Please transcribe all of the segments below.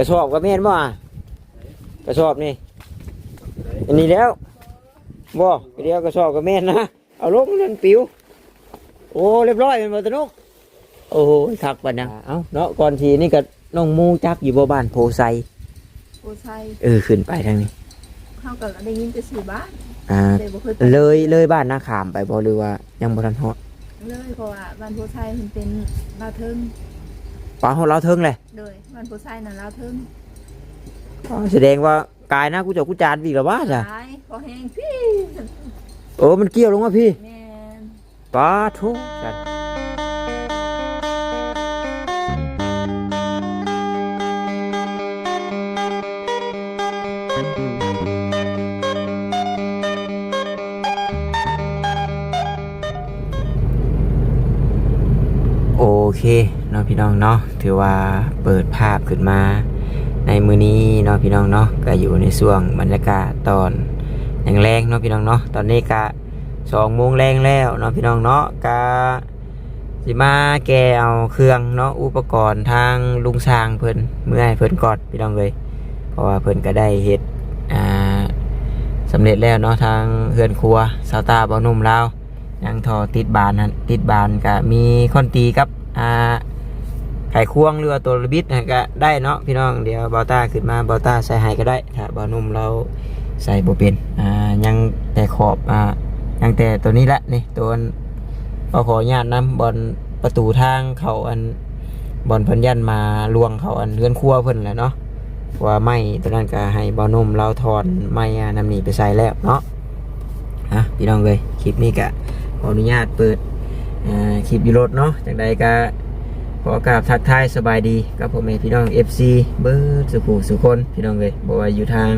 ระสอบก็แม่นบ่อะกระสอบนี่ อันนี้แล้วบ่เดียวกระสอบก็แม่นนะ เอาลงนั่นปิว โอ้เรียบร้อยเป็นบ่ตะนุกโอ้ยคักปานนะเอ้าเนาะก่อนทีนี่ก็น้องมูจักอยู่บ่บ้านโพไซโอ้ใช่เออขึ้นไปทางนี้เข้ากับได้ยินแต่ชื่อบ้านอ่าแต่บ่เคยไปเลยเลยบ้านนาขามไปบ่หรือว่ายังบ่ทันฮอดเลยเพราะว่าบ้านโพไซมันเป็นลาวเทิง ป้าฮอดเราวเทิงเลยเลยบ้านโพไซน่ะลาวเทิงอ๋อแสดงว่ากายนะกูเจะกูจานอีกแล้วว่าจ้ะตายพอแห้งพี่โอ้มันเกี่ยวลงมาพี่ แม่นป้าทุกจัดโอเคเนาะพี่น้องเนาะ ถือว่าเปิดภาพขึ้นมา ในมือนี้เนาะพี่น้องเนาะก็อยู่ในช่วงบรรยากาศตอนแรงๆเนาะพี่น้องเนาะตอนนี้ก็สองโมงแรงแล้วเนาะพี่น้องเนาะก็สิมาแกเอาเครื่องเนาะอุปกรณ์ทางลุงสร้างเพิ่นเมื่อให้เพิ่นกอดพี่น้องเลยเพราะว่าเพิ่นก็ได้เฮ็ดอ่าสำเร็จแล้วเนาะทางเฮือนครัวสาวตาบ่าวหนุ่มลาวยังทอติดบานนั่นติดบานก็มีคอนตีกับอ่า ไข่ควงหรือตัวระบิดนะก็ได้เนาะพี่น้องเดี๋ยวเบาต้าขึ้นมาเบาต้าใส่ให้ก็ได้ถ้าเบานุ่มเราใส่บ่เป็นอ่ายังแต่ขอบอ่ายังแต่ตัวนี้ละนี่ตัวเราขออนุญาตนำบอลประตูทางเขาอันบอลพิ่นยันมาลวงเขาอันเลื่อนครัวเพิ่นแหละเนาะว่าไม่ตัวนั้นก็ให้เบานุ่มเราถอนไม่อ่านำหนีไปใส่แล้วเนาะอะพี่น้องเลยคลิปนี้ก็ขออนุญาตเปิดอ่าคลิปอยูโรดเนาะจากใดก็ ขอกราบทักทายสบายดีกับพ่อแม่พี่น้อง FC เบิร์ดสุขุสุคนพี่น้องเลยบอกว่าอยู่ทาง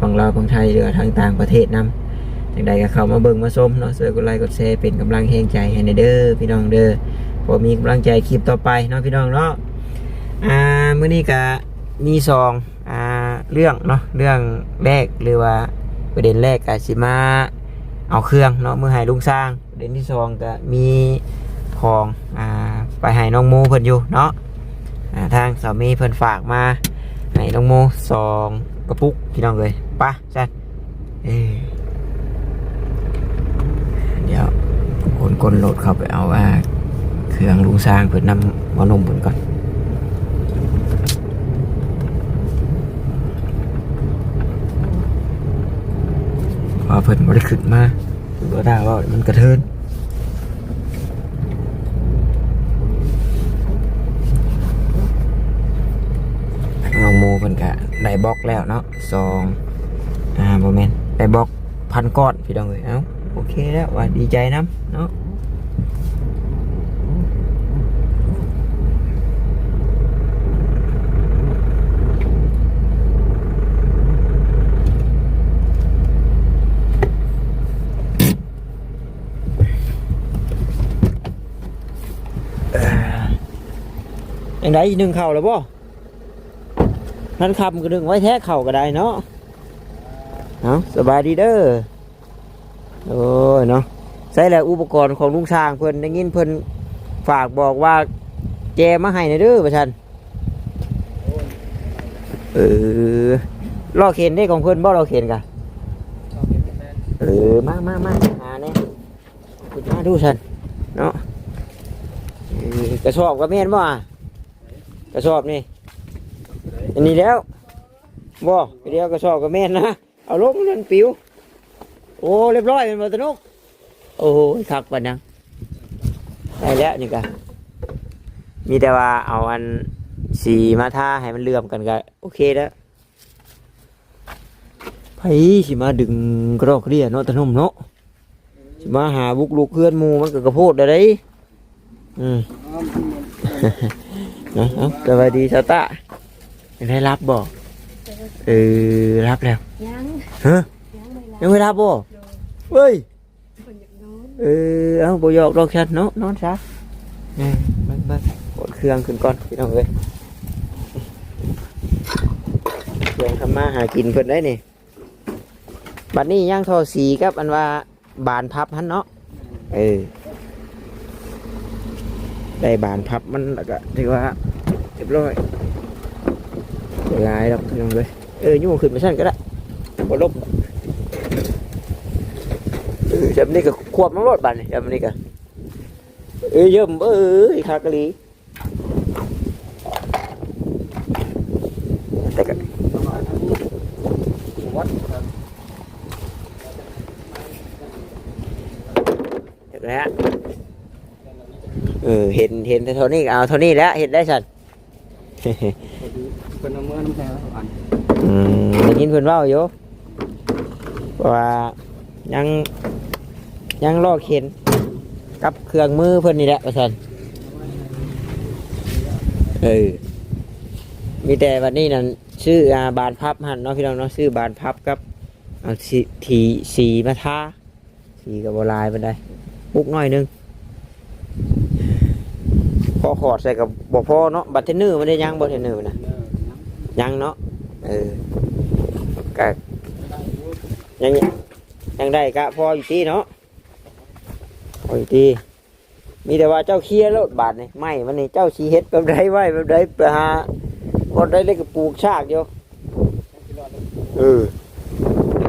ฝั่งลาวฝั่งไทยหรือทางต่างประเทศนำจังใดก็เข้ามาเบิ่งมาชมเนาะช่วยกดไลค์กดแชร์เป็นกำลังแห่งใจให้ในเด้อพี่น้องเด้อพอมีกำลังใจคลิปต่อไปเนาะพี่น้องเนาะอ่ามื้อนี้ก็มีซองอ่าเรื่องเนาะเรื่องแรกหรือว่าประเด็นแรกก็สิมาเอาเครื่องเนาะมือให้ลุงสร้างประเด็นที่สองก็มีของอ่า ไปให้น้องโมเพิ่นอยู่เนาะทางสามีเพิ่นฝากมาให้น้องโมสองกระปุกพี่น้องเลยปะจัดเอเดี๋ยวคนกลโหลดเข้าไปเอาว่าเครื่องลุงสร้างเพิ่นนำมานมเพิ่นก่อนพอเพิ่นบ่ได้ขึ้นมาตัวได้ว่ามันกระเทิน น้องโม เพิ่นกะได้บล็อกแล้วเนาะสองอ่าบ่แม่นได้บล็อกพันก้อนพี่น้องเอ้ยเอ้าโอเคแล้วว่าดีใจนํเนาะยังไงหนึ่งเข่าแล้วบ่ นั่นคำก็ดึงไว้แท้เข่าก็ได้เนาะเอาสบายดีเด้อโอ้ยเนาะใส่แล้วอุปกรณ์ของลุงช้างเพิ่นได้ยินเพิ่นฝากบอกว่าแจมาให้ในอยเด้อประชันเออลอกเข็นได้ของเพิ่นบ่ลอกเข็นกะเออมามามาหาเนี่ยคุณมาดูฉันเนาะกระสอบกระเม็นบ่อะกระสอบนี่ อันนี้แล้วบ่เดียวก็ชอบกับแม่นนะเอาลงนั่นปิว โอ้เรียบร้อยเป็นมาตนุกโอ้ยคักปะนังได้แล้วนี่กะมีแต่ว่าเอาอันสีมาท่าให้มันเลื่อมกันก็โอเคแล้วไผสิมาดึงกระดอกกระเดียเนาะตะนุ่มเนาะสิมาหาบุกลุกเพื่อนมูมันก็กระโพดได้เลยอืมเนะเอาสวัสดีชาตา ได้รับบ่เออรับแล้วยังฮะยังไม่รับยังไม่รับบ่เฮ้ยคนอยากนอนเออเอาบ่หยอกดอกชัดเนาะนอนซะนี่เบิ่งเบิ่งกดเครื่องขึ้นก่อนพี่น้องเอ้ยเครื่องทำมาหากินเพิ่นได้นี่บัดนี้ย่างทอสีกับอันว่าบานพับหันเนาะเออได้บานพับมันแล้วก็ถือว่าเรียบร้อยเห ลายดอกพี่น้องเลยเออยุ่งขึ้นมาชั้นก็ได้บ่ลบเออจำนี้ก็ควบน้องรถบันี่จำนี้ก็เอ้ยเยิ่มเอ้ยคากะลีแต่ก็วัดครับเห็นแล้วเออเห็นเห็นเท่านี้เอาเท่านี้แล้วเห็นได้สัน เป็นเอาเมื่อน้ำแข็งแล้วอันอืมได้ยินเพิ่นเว้าอยู่ว่ายังยังลอกเข็นกับเครื่องมือเพิ่นนี่แหละว่าซั่นเออมีแต่วันนี้นั่นชื่ออาบานพับหันเนาะพี่น้องเนาะชื่อบานพับกับเอาสีทีสีมาทาสีกับโบลายไปได้ปุกน่อยหนึงพอขอดใส่กับบ่พอเนาะบัตเทนเนอร์มันได้ยังบัตเทนเนอร์นะเอ ยังเนาะเออก็ยังยังได้กะพออยู่ที่เนาะพออยู่ที่มีแต่ว่าเจ้าเคลียร์รถบาทนี่ไม่มันนี่เจ้าชีเฮ็ดแบบใดไว้แบบใดไปหาบดได้เล็กปลูกชากอยู่เออ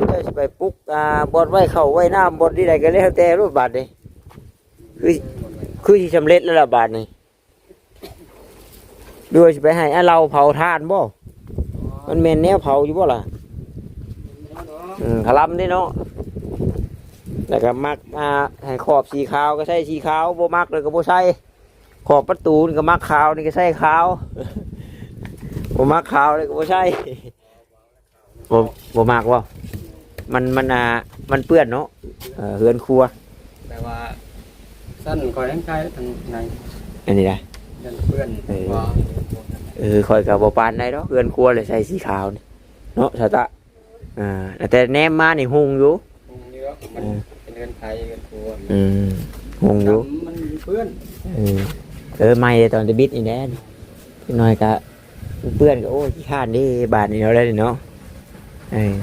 เจ้าไปปลูกอ่าบดไว้เข้าไว้น้ำบอดที่ใดก็แล้วแต่รถบาทนี่คือคือที่สำเร็จแล้วล่ะบาทนี่ด้วยไปให้เราเผาทานบ่ มันเมนแนวเผาอยู่บ่ล่ะอืมขลัได้เนาะแล้วก็มักอ่าให้ขอบสีขาวก็ใส่สีขาวบ่มักเลยก็บ่ใส่ขอบประตูนี่ก็มักขาวนี่ก็ใส่ขาวบ่มักขาวเลยก็บ่ใส่บ่บ่มักบ่มันมันอ่ามันเปื้อนเนาะเออเฮือนครัวำแต่ว่าสั้นคอยทั้งกายทั้งในอันนี้ได้ยันเพื่อนเออว่า เออคอยกับบ่ปานได้ดอกเฮือนครัวเลยใส่สีขาวนี่เนาะสาตะอ่าแต่แนมมานี่หุงอยู่คงเยอะมันเป็นเงินไทยเงินครัวอืมหุงอยู่จำมันเพื่อนเออเออไม่ตอนจะบิดนี่แน่นพี่น้อยกะเพื่อนก็โอ้ยขี้ข้านนี่บาทนี่เราได้เนาะเออ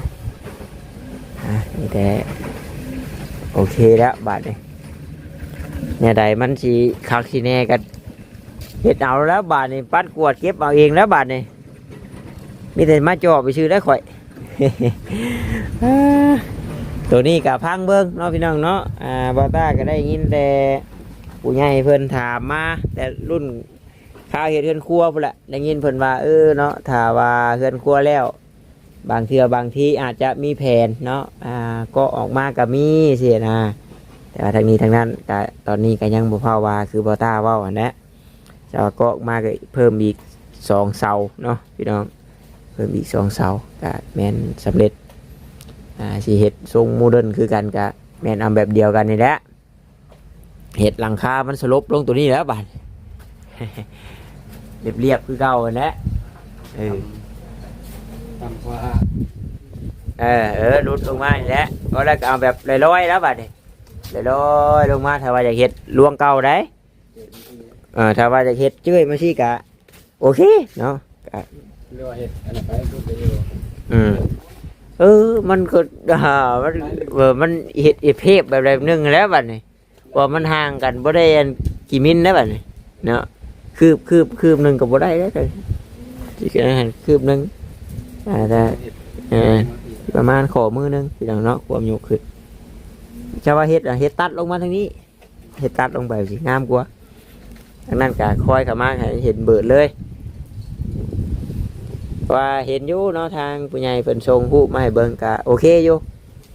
อะนี่แต่โอเคแล้วบาทนี่เนี่ยใดมันสีคักสีแน่กัน เห็ดเอาแล้วบาทนี่ปัดกวดเก็บเอาเองแล้วบาทนี่มีแต่มาจอบไปชื่อได้ข่อย ตัวนี้กับพังเบิ้งเนาะพี่น้องเนาะอ่าบอต้าก็ได้ยินแต่ผู้ใหญ่เพิ่นถามมาแต่รุ่นข้าวเฮ็ดเฮือนครัวพุ่นแหละได้ยินเพิ่นว่าเออเนาะถ้าว่าเฮือนครัวแล้ว บางเทื่อบางทีอาจจะมีแผนเนาะอ่าก็ออกมาก็มีเสินะแต่ว่าทางนี้ทางนั้นแต่ตอนนี้ก็ยังบ่พอว่าคือบ่ต้าว้าอันนั้น จะว่าก็ออกมาก็เพิ่มอีกสองเสาเนาะพี่น้องเพิ่มอีกสองเสาก็แม่นสำเร็จอ่าสิเฮ็ดทรงโมเดิร์นคือกันก็แม่นเอาแบบเดียวกันนี่แหละเห็ดหลังคา มันสลบลงตัวนี้แล้วบาดเรียบเรียบๆคือเก่าอันนะเออตามว่าเออเออหลุดลงมานี่แหละก็แล้วก็เอาแบบลอยๆแล้วบาดนี่ลอยๆลงมาถ้าว่าจะเห็ดลวงเก่าได้เออถ้าว่าจะเห็ดเจ้ยมาสิกะ โอเคเนาะกะเรียกว่าเห็ดอะไรไปพูดไปอยู่อืมเออ มันก็อ่ามันเออมันเห็ดเอเพบแบบใดแบบหนึงแล้วบัดนี่ว่ามันห่างกันบ่ได้อันกี่มิลนะบัดนี่เนาะคืบคืบคืบหนึ่งก็บ่ได้แล้วเลยสิกันหันคืบหนึ่งอ่าแต่เห็ดเออ ประมาณขอมือหนึงพี่น้องเนาะความยกขึ้นจะว่าเฮ็ดอะเฮ็ดตัดลงมาทางนี้เฮ็ดตัดลงไปสิงามกว่า ทางนั้นก็คอยเข้ามาให้เห็นเบิดเลย ว่าเห็นอยู่เนาะทางผู้ใหญ่เพิ่นส่งรูปมาให้เบิ่งก็โอเคอยู่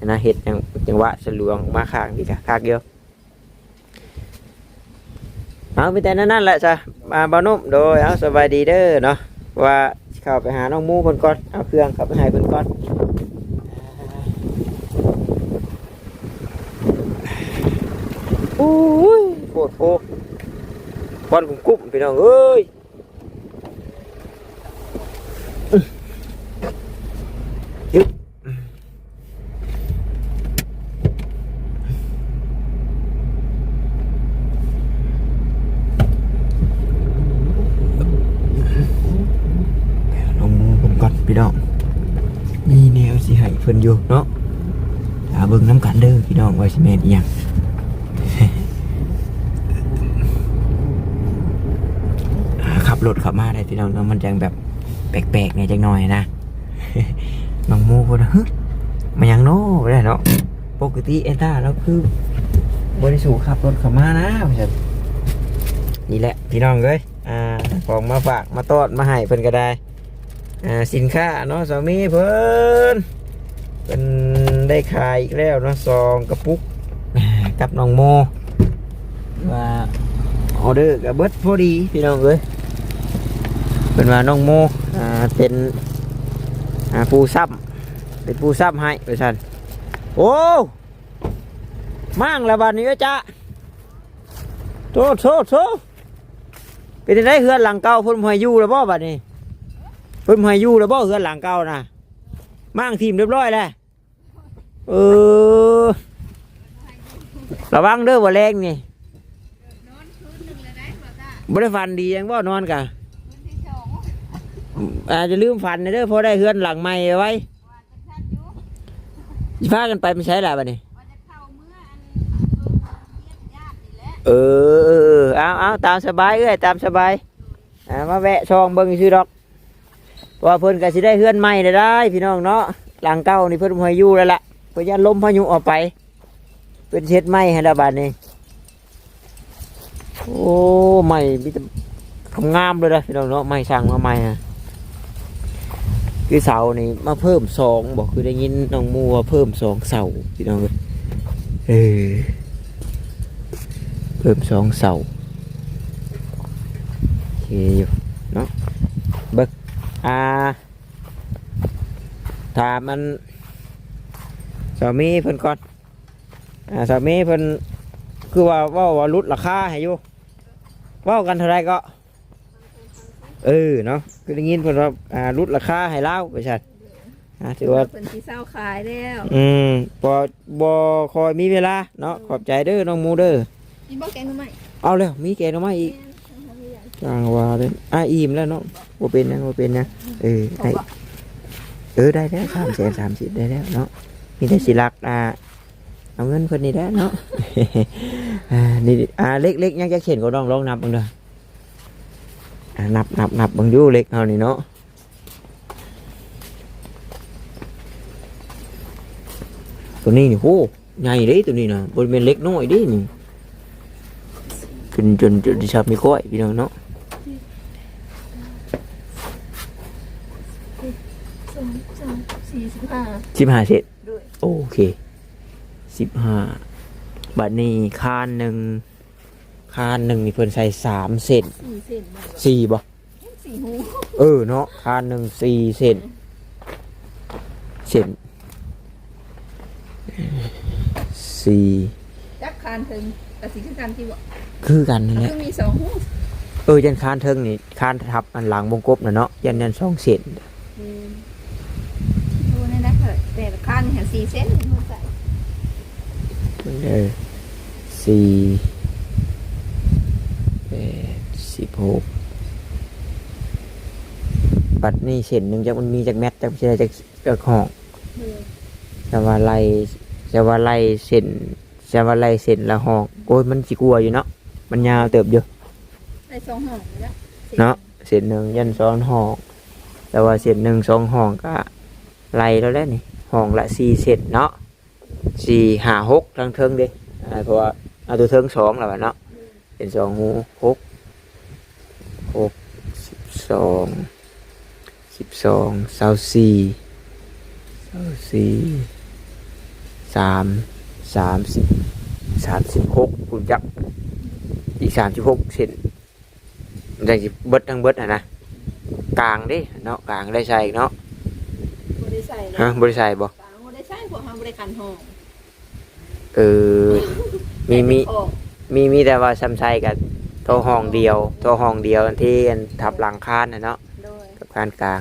นะเฮ็ดจังจังหวะสลวงมาข้างนี่ก็คักอยู่เอามีแต่นั้นนั่นแหละจ้ะมาบานุ่มโดยเอาสบายดีเด้อเนาะว่าเข้าไปหาน้องมูเพิ่นก่อนเอาเครื่องเข้าไปให้เพิ่นก่อนโอ้ยโคตรโพ บอลกุ้มๆพี่น้องเอ้ย ลงมือผมก่อนพี่น้องมีแนวสิให้เพิ่นอยู่เนาะหาเบิ่งน้ำกันเด้อพี่น้องว่าสิแม่นอีหยัง หาขับรถขับ มาได้พี่น้องเนาะมันจังแบบแปลกๆเนี่ยจังหน่อยนะน้องโมพูดว่าฮึมันยังโน่ได้เนาะปกติเอต้าเราคือบริสุทธิ์ขับรถข้ามานะพี่นี่แหละพี่น้องเอ้ยอ่าของมาฝากมาตอดมาให้เพิ่นก็ได้อ่าสินค้าเนาะสามีเพิ่นเป็นได้ขายอีกแล้วเนาะซองกระปุกกับน้องโมว่าออเดอร์กับเบิดพอดีพี่น้องเอ้ย เป็นว่าน้องโมอ่าเป็นอ่าผู้ซ้ำเป็นผู้ซ้ำให้ไปสันโอ้มั่งละบาดนี้จ้ะโทษโทษโทษเป็นได้เฮือนหลังเก่าเพิ่นหอยยู่แล้วบ่บัดนี้เพิ่นบ่ให้อยู่แล้วบ่เฮือนหลังเก่านะมั่งทีมเรียบร้อยแล้วเออระวังเด้อว่าแรงนี่บ่ได้ฟันดียังบ่นอนกะ อาจจะลืมฟันนะเด้อเพราะได้เฮือนหลังใหม่ไว้สิพากันไปไม่ใช่ละบัดนี้เออเออเออเอาเอาตามสบายเอ้ยตามสบายอ่ามาแวะช่องเบิ่งซื่อดอกพราะว่าเพิ่นก็สิได้เฮือนใหม่ได้พี่น้องเนาะหลังเก่านี่เพิ่นห้อยู่แล้วล่ะเพิ่นยันลมพายุออกไปเป็นเช็ดไม้ให้ระบาดนี่โอ้ไม้มีแต่ำงามเลยนะพี่น้องเนาะไม้สั่งมาใหม่อะ คือเสานี่มาเพิ่มสองบอกคือได้ยินน้องมัวเพิ่มสองเสาพี่น้องเอ้ยเอเพิ่มสองเสาโอเคอยู่เนาะเบิกอ่าถามมันสามีเพิ่นก่อนอ่าสามีเพิ่นคือว่าว่าว่าลดราคาให้อยู่ว่ากันเท่าไรก็ เออเนาะคือได้ยินเพิ่นว่าอ่าลดราคาให้เล่าไปชัดอ่าถือว่าเพิ่นสิเศร้าขายแล้วอืมบ่บ่คอยมีเวลาเนาะขอบใจเด้อน้องหมูเด้อกินบ่แกงทำไมเอาแล้วมีแกงหน่อไม้อีกจางว่าเลยอะอิ่มแล้วเนาะบ่เป็นหยังบ่เป็นหยังเออได้เออได้แล้วสามแสนสามสิบได้แล้วเนาะมีแต่สิรักอ่าเอาเงินเพิ่นนี่แหละเนาะ อ่านี่อ่าเล็กเล็กยังจะเขียนก็ต้องลองนับเบังเด้ออ่า นับนับนับบังอยู่เล็กเฮานี่เนาะตัวนี้นี่โหใหญ่เด้ตัวนี้นะบริเวณเล็กน้อยเด้นี่จนจนจนดิฉับมีก้อยพี่น้องเนาะสี่สิบห้าสิบห้าเศษด้วยโอเคสิบห้าบัดนี้คานหนึ่ง คานหนึ่งนี่เพิ่นใส่สามเซนสี่เส้นบ่สี่บ่สี่หูเออเนาะคานหนึ่งสี่เซนเซนสี่จักคานถึงกะสิคือกันที่บ่คือกันนั่นแหคืละอมีสองหูเออยันคานเทิงนี่คานทับอันหลังวงกบนะเนาะยันยันสองเซนอืมโอ้นั่นนะเถอะแต่คานนี่หาสี่เส้นมันใส่เออสี่แปดสิบ หกบัดนี้เซนหนึ่งจากมันมีจากแมตจากเชจากจากห้องเออจะว่าไล่จะว่าไล่เส้นจะว่าไล่เส้นละห้องโอ้ยมันสิกลัวอยู่เนาะมันยาวเติบอยู่ได้สองห้องแล้วเนาะเส้นหนึ่งยันสองห้อง แต่ว่าเส้นหนึ่งสองห้องก็ไล่แล้วแหละนี่ห้องละสี่เส้นเนาะสี่ห้าหกทั้งเทิงเด้อ่าเพราะว่าเอาตัวเทิงสองแล้วอะเนาะเป็นสองหูหก หกสิบสองสิบสองสาวสี่สาวสี่สามสามสิบสามสิบหกคุณจักอีกสามสิบหกเซนจังสิเบิดทั้งเบิดอะนะกลางเดิเนาะกลางได้ใส่เนาะบ่ได้ใส่นะฮะบริใส่บ่กลางบ่ได้ใส่พวกเฮาบ่ได้คันห้องเออมีมีออกมีมีแต่ว่าซ้ำใส่กับ โทรห้องเดียวโทรห้องเดียวที่อันทับหลังคานนะเนาะโดยกับคานกลาง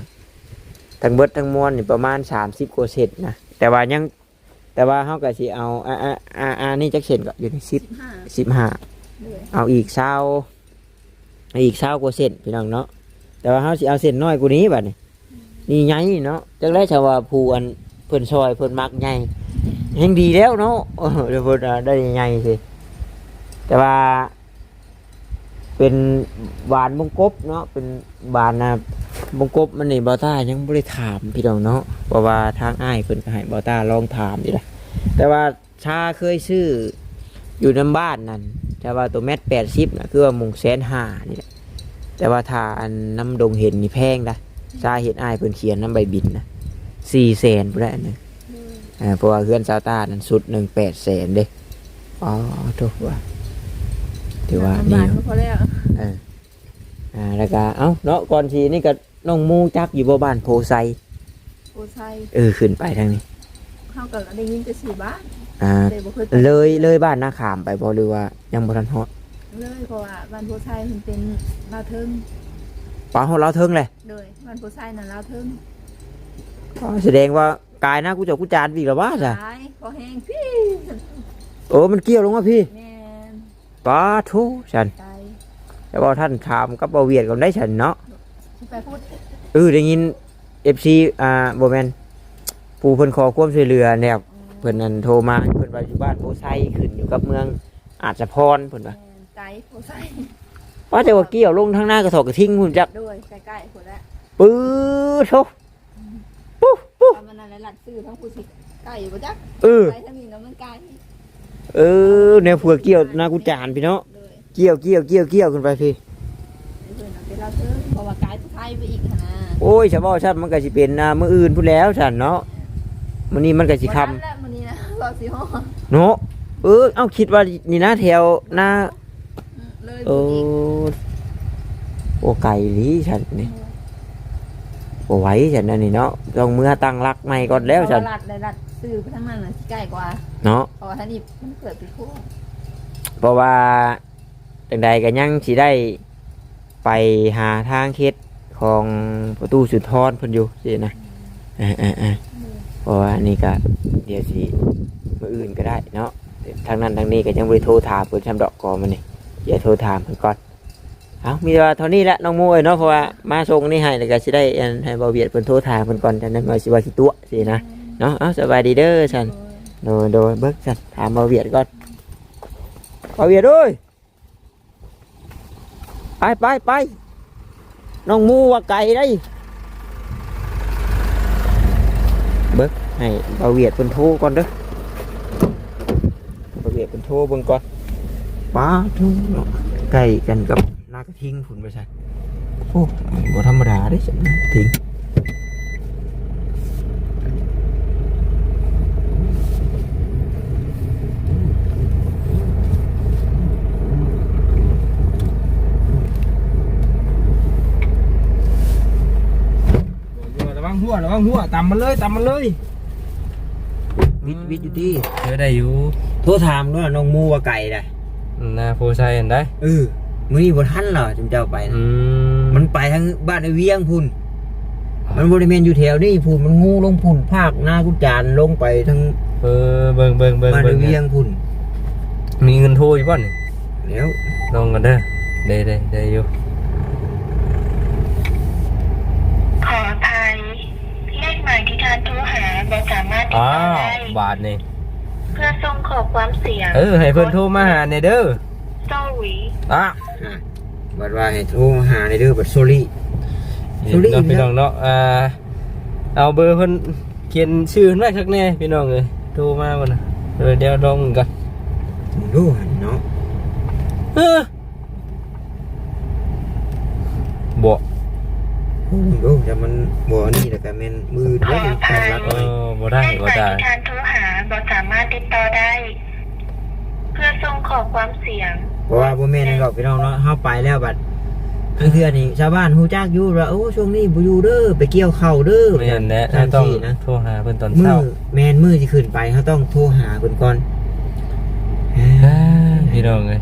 ทั้งเบิดทั้งมวลนี่ประมาณสามสิบกว่าเซนนะแต่ว่ายังแต่ว่าเขาก็สิเอาอ่าอ่าอ่าอ่านี่จักเซนก็อยู่ในสิบ15สิบห้าโดยเอาอีกเศร้าอีกเศร้ากว่าเซนพี่น้องเนาะแต่ว่าเขาสิเอาเซนน้อยกว่านี้บัดนี้นี่ไงเนาะจังได้ชาวาภูอันเพิ่นซอยเพิ่นมักไงแห่งดีแล้วเนาะเออเดี๋ยวเพิ่นอะได้ไงสิแต่ว่า เป็นบานมงกบเนาะเป็นบานนะบงกบมันนี่บอต้ายังบ่ได้ถามพี่น้องเนาะเพราะว่าทางอ้ายเพิ่นก็ให้บอต้าลองถามดีละแต่ว่าชาเคยซื้ออยู่น้ำบ้านนั่นแต่ว่าตัวแมทแปดสิบนะคือว่าหมุงแสนห้านี่แหละแต่ว่าถ้าอันน้ำดงเห็นนี่แพงนะชาเห็นอ้ายเพิ่นเขียนน้ำใบบินนะสี่แสนพุ่นแหละอันหนึงอ่าเพราะว่าเพื่อนซาวต้านั้นสุดหนึ่งแปดแสนเด้อ๋อถูกว่า ถือว่าบานี่ทก็พอแล้วเอออ่าแล้วก็เอ้าเนาะก่อนทีนี่ก็น้องมูจักอยู่บ่บ้านโพไซโอ้ใช่เออขึ้นไปทางนี้ เข้ากับได้ยินแต่สี่บ้านอ่าเลยบ่เคยไปเลยเลยบ้านนาขามไปบ่หรือว่ายังบ่ทันฮอดเลยเพราะว่าบ้านโพไซมันเป็นลาวเทิงปาฮอดเราวเทิงเลยเลยบ้านโพไซน่ะลาวเทิงอ๋อแสดงว่ากายหน้ากูเจากูจานอีกแล้วว่าจ้ะตายพอแห้งพี่โอ้มันเกี่ยวลงมาพี่แม่น ป้าทุฉันตายแต่ว่าท่านถามกับบ่เวียดกันได้ฉันเนาะสิไปพูดเออได้ยิน FC อ่าบ่แม่นผู้เพิ่นขอความช่วยเหลือแนวเพิ่นนั่นโทรมาเพิ่นว่าอยู่บ้านโพไซขึ้นอยู่กับเมืองอาจจะพรเพิ่นว่าแม่นไกลโพไซว่าแต่ว่าเกี่ยวลงทางหน้ากระสอบกระทิ้งพุ่นจักด้วยใกล้ๆคนละปื้อโชปุ๊บปุ๊บประมาณนั้นแหละหลัดซื้อทั้งผู้สิไก่อยู่บ่จักเออไก่ทั้งนี้เนาะมันไก่ เออเนี่ยเผื่อเกี่ยวหนากูจานพี่เนาะเลยเกี่ยวเกี่ยวเกี่ยวเกี่ยวขึ้นไปพี่ เพื่อนเอาเป็นลาวเทิงเพราะว่าไก่ผู้ไทยไปอีกหั่นนะโอ้ยชาวบ้านชันมันก็สิเป็นอ่ามื้ออื่นพูดแล้วฉันเนาะมื้อนี้มันก็สิค่วันนั้นแหละมื้อนี้นะรอสิฮอดำเนาะเออ เอ้าคิดว่านี่นะแถวหน้าเลยเอบุกอีกอโอ้ไก่หลีฉันนี่บ่ไหวฉันนั่นนี่เนาะต้องมือตั้งรักใหม่ก่อนแล้วฉันเพราะาหลัดเลยหลัด ซื้อไปทั้งนั้นน่ะสิใกล้กว่าเนาะเพราะว่าท่านนี่มันเกิดปีคู่เพราะว่าจังใดก็ยังสิได้ไปหาทางเฮ็ดของประตูสุนทรเพิ่นอยู่สินะเออๆๆเพราะว่านี่ก็เดี๋ยวสิมื้ออื่นก็ได้เนาะทางนั้นทางนี้ก็ยังบ่ได้โทรถามเพิ่นชำดอกกอมันนี่เดี๋ยวโทรถามเพิ่นก่อนเอามีแต่ว่าเท่านี้แหละน้องโมเอ้ยเนาะเพราะว่ามาส่งนี่ให้แล้วก็สิได้อันให้บ่าวเวียดเพิ่นโทรถามเพิ่นก่อนจังนั้นว่าสิว่าสิตัวสินะ เนาะเอาสบายดีเด้อฉันโดยโดยเบิกสันถามมาเวียดก่อนมาเวียดเอ้ยไปไปไปน้องมูว่าไก่ได้เบิกให้มาเวียดเป็นโทรก่อนเด้อมาเวียดเป็นโทรเบิ่งก่อนป้าทุกเนาะไก่กันกับนากระทิงผุนไปใช่โอ้บ่ธรรมดาเด้ฉันนะทิ้ง หัวระวังหัวตำมันเลยตำมันเลย วิทย์วิทย์อยู่ที่เจอได้อยู่โทรถามด้วยน้องมูว่าไก่ได้นาโพชัยเห็นได้เออมือนี้บ่ทันเหรอจุมเจ้าไปนะอืมมันไปทางบ้านไอเวียงพุ่น มันบริเวณอยู่แถวนี้พุ่นมันงูลงพุ่นภาคหน้ากุจานลงไปทางเออเบิ่งเบิ่งเบิ่งบ้านไอเบิ่งเวียงพุ่นมีเงินโทรอยู่บ่นี่แล้วลองกันเด้อได้ได้ได้อยู่ ขออภัยเลขหมายที่ท่านโทรหาไม่สามารถติด อ้าต่อวได้บาทนี่เพื่อส่งขอความเสียง เออ ให้เพิ่นโทรมาหาเนี่ยเด้อ sorry อะบัดว่าให้โทรหาในเด้อบัดโซลี่สุริเนาะนทร์พี่น้องเนาะอ่าเอาเบอร์เพิ่นเขียนชื่อเพิ่นไว้ข้างในพี่น้องเอ้ยโทรมาบ่น่ะเออเดี๋ยวลองกันดูหันเนาะเออบ่ ดูแต่มันบ่นี่แต่ก็แม่นมือด้วยตั้งรักเอไว้อบ่ได้เลขหบ่ายได้ที่ทานโทรหาไม่สามารถติดต่อได้ เพื่อส่งขอความเสียง เพราะว่าบ่แม่นหรอกพี่น้องเนาะเฮาไปแล้วบัดเพื่อนนี่ชาวบ้านฮู้จักอยู่ว่าโอ้ช่วงนี้บ่อยู่เด้อไปเกี่ยวเข้าวเด้อไม่นแหละจังต้องซี่นะ โทรหาเพิ่นตอนมืเช้าอแมนมือที่ขึ้นไปเขาต้องโทรหาคนก่อนอ่าพี่น้องเอ้ย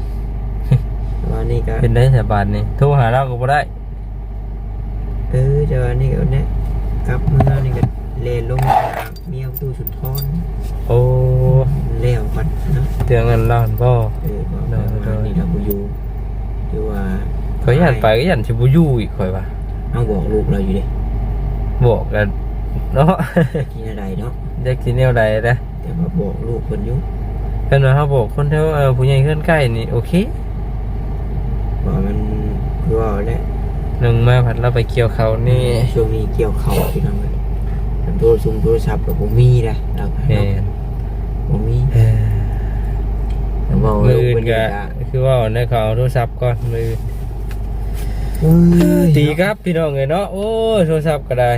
ว่านี่ก็เป็นได้แต่บาทนี่โทรหาเราก็บ่ได้ เออจะว่านี่ก็เนี่ยกลับเมื่อนี่ก็เลนลงหาเมียประตูสุนทรโอ้เลี้ยวก่อนนะเตือนเงินเราหั่นบ่เออว่าประมาณนี้เราบ่อยู่คือว่าเขายันไปก็ยันสิบ่อยู่อีกข่อยว่าเอาบอกลูกเราอยู่ดิบอกกันเนาะกินอะไรเนาะจะกินแนวใดนะแต่ว่าบอกลูกคนอยู่เพิ่นว่าเขาบอกคนแถวเอ่อผู้ใหญ่เพิ่นใกล้นี่โอเคว่ามันคือว่าแหละ หนึ่งมาผัดเราไปเกี่ยวเขานี่ ช่วงนี้เกี่ยวเขาพี่น้องเลยโทรซุมโทรศัพท์กับผมมีนะเราแม่น ผมมีเอ้อแต่ว่ามืออื่นเพิ่ก็ก็คือว่าในเขาเอาโทรศัพท์ก่อนมือเอ้ยตีครับพี่น้องเลยเนาะโอ้ยโทรศัพท์ก็ได้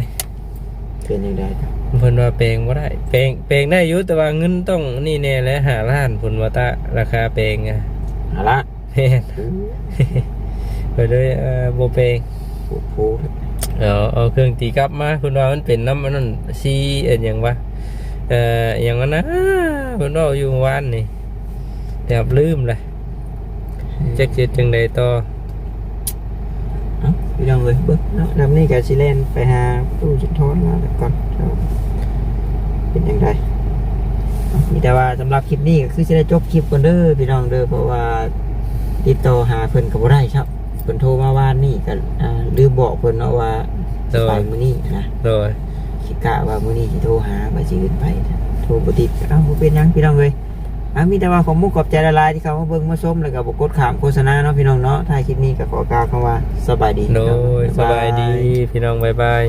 เป็นยังไงครับเพิ่นว่าเปลงบ่ได้เปลงเปลงได้อยู่แต่ว่าเงินต้องนี่แน่แหละหาล้านเพิ่นว่าตะราคาเปลงอะเอาละ แม่น ไปเลยเอ่อบ่เปลงโอ้โหเอาเอาเครื่องตีกลับมาเพิ่นว่ามันเป็นน้ำมันนั่นซีเอ็นหยังวะเอ่อหยังนั้นนะเพิ่นว่าอยู่เมื่อวานนี่แต่ลืมเลยจักสิจังไดต่อ เอ้าพี่น้องเลยเบิ้งเนาะลำนี้กับชิเลนไปหาตู้สุดท้อนมาแล้วก่อนเอาเป็นยังไงเอามีแต่ว่าสำหรับคลิปนี้ก็คือจะได้จบคลิปกันเด้อพี่น้องเด้อเพราะว่าติดต่อหาเพิ่นก็บ่ได้ครับเพิ่นโทรมาว่านนี่ก็อ่าลืมบอกเพิ่นเนาะว่าสิไปมื้อนี้นะโดยคิดกะว่ามื้อนี้สิโทรหาว่าสิขึ้นไป โทรบ่ติดเอ้าบ่เป็นหยังพี่น้องเอ้ยอะมีแต่ว่าขอมุกขอบใจละลายที่เขามาเบิ่งมาชมแล้วก็บ่กดข้ามโฆษณาเนาะพี่น้องเนาะท้ายคลิปนี้ก็ขอกล่าวคำว่าสบายดีโดพี่น้อง ยสบายดีบ๊พี่น้องบ๊ายบาย